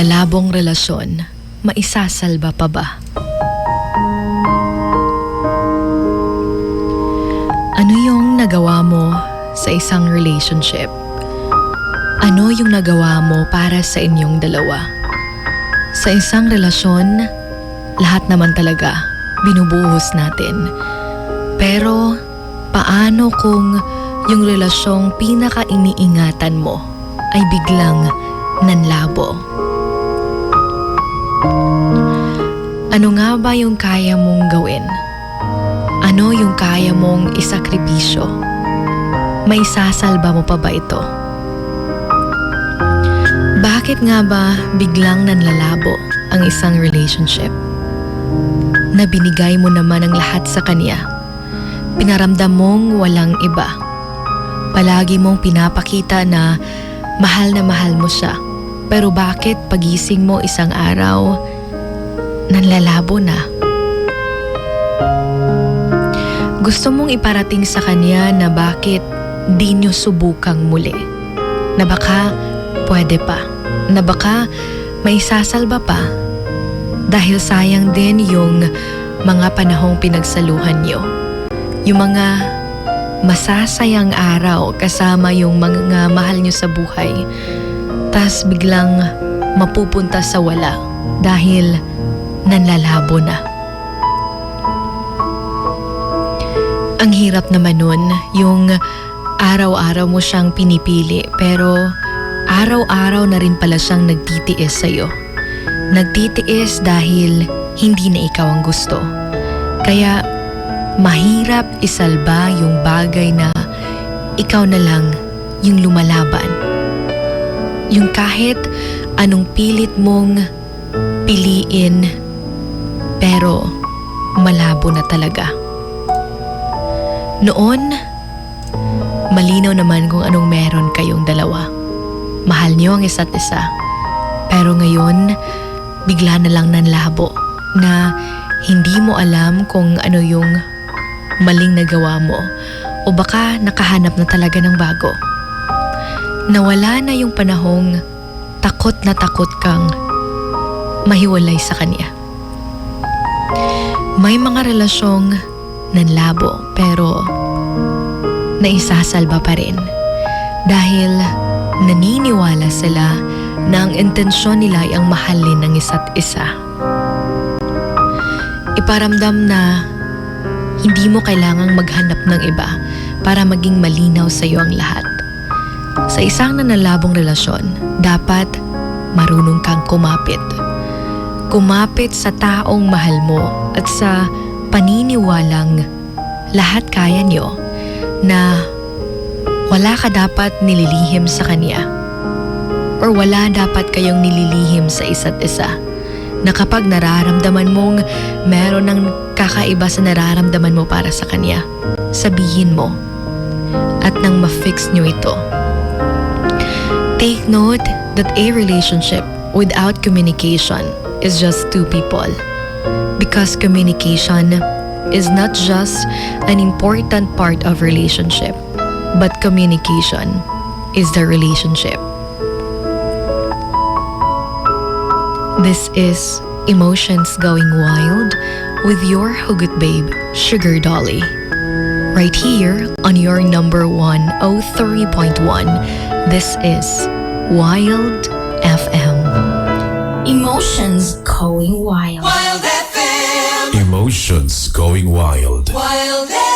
nanlalabong relasyon, maisasalba pa ba? Ano yung nagawa mo sa isang relationship? Ano yung nagawa mo para sa inyong dalawa? Sa isang relasyon, lahat naman talaga binubuhos natin. Pero paano kung yung relasyong pinaka-iniingatan mo ay biglang nanlabo? Ano nga ba yung kaya mong gawin? Ano yung kaya mong isakripisyo? May sasalba mo pa ba ito? Bakit nga ba biglang nanlalabo ang isang relationship? Na binigay mo naman ang lahat sa kanya. Pinaramdam mong walang iba. Palagi mong pinapakita na mahal na mahal mo siya. Pero bakit pagising mo isang araw, nanlalabo na? Gusto mong iparating sa kanya na bakit di nyo subukang muli. Na baka pwede pa. Na baka may sasalba pa. Dahil sayang din yung mga panahong pinagsaluhan nyo. Yung mga masasayang araw kasama yung mga mahal nyo sa buhay. Tas biglang mapupunta sa wala dahil nanlalabo na. Ang hirap naman nun, yung araw-araw mo siyang pinipili pero araw-araw na rin pala siyang nagtitiis sa'yo. Nagtitiis dahil hindi na ikaw ang gusto. Kaya mahirap isalba yung bagay na ikaw na lang yung lumalaban. Yung kahit anong pilit mong piliin pero malabo na talaga. Noon, malinaw naman kung anong meron kayong dalawa. Mahal niyo ang isa't isa. Pero ngayon, bigla na lang nanlabo na hindi mo alam kung ano yung maling nagawa mo o baka nakahanap na talaga ng bago. Nawala na yung panahong takot na takot kang mahiwalay sa kanya. May mga relasyong nanlabo pero naisasalba pa rin dahil naniniwala sila na ang intensyon nila ay ang mahalin ng isa't isa. Iparamdam na hindi mo kailangang maghanap ng iba para maging malinaw sa iyo ang lahat. Sa isang nanalabong relasyon, dapat marunong kang kumapit. Kumapit sa taong mahal mo at sa paniniwalang lahat kaya nyo na wala ka dapat nililihim sa kanya or wala dapat kayong nililihim sa isa't isa na kapag nararamdaman mong meron ng kakaiba sa nararamdaman mo para sa kanya, sabihin mo at nang ma-fix nyo ito. Take note that a relationship without communication is just two people because communication is not just an important part of relationship, but communication is the relationship. This is Emotions Going Wild with your Hugot Babe, Sugar Dolly. Right here on your number 103.1, this is Wild FM. Emotions going wild. Wild FM. Emotions going wild. Wild FM.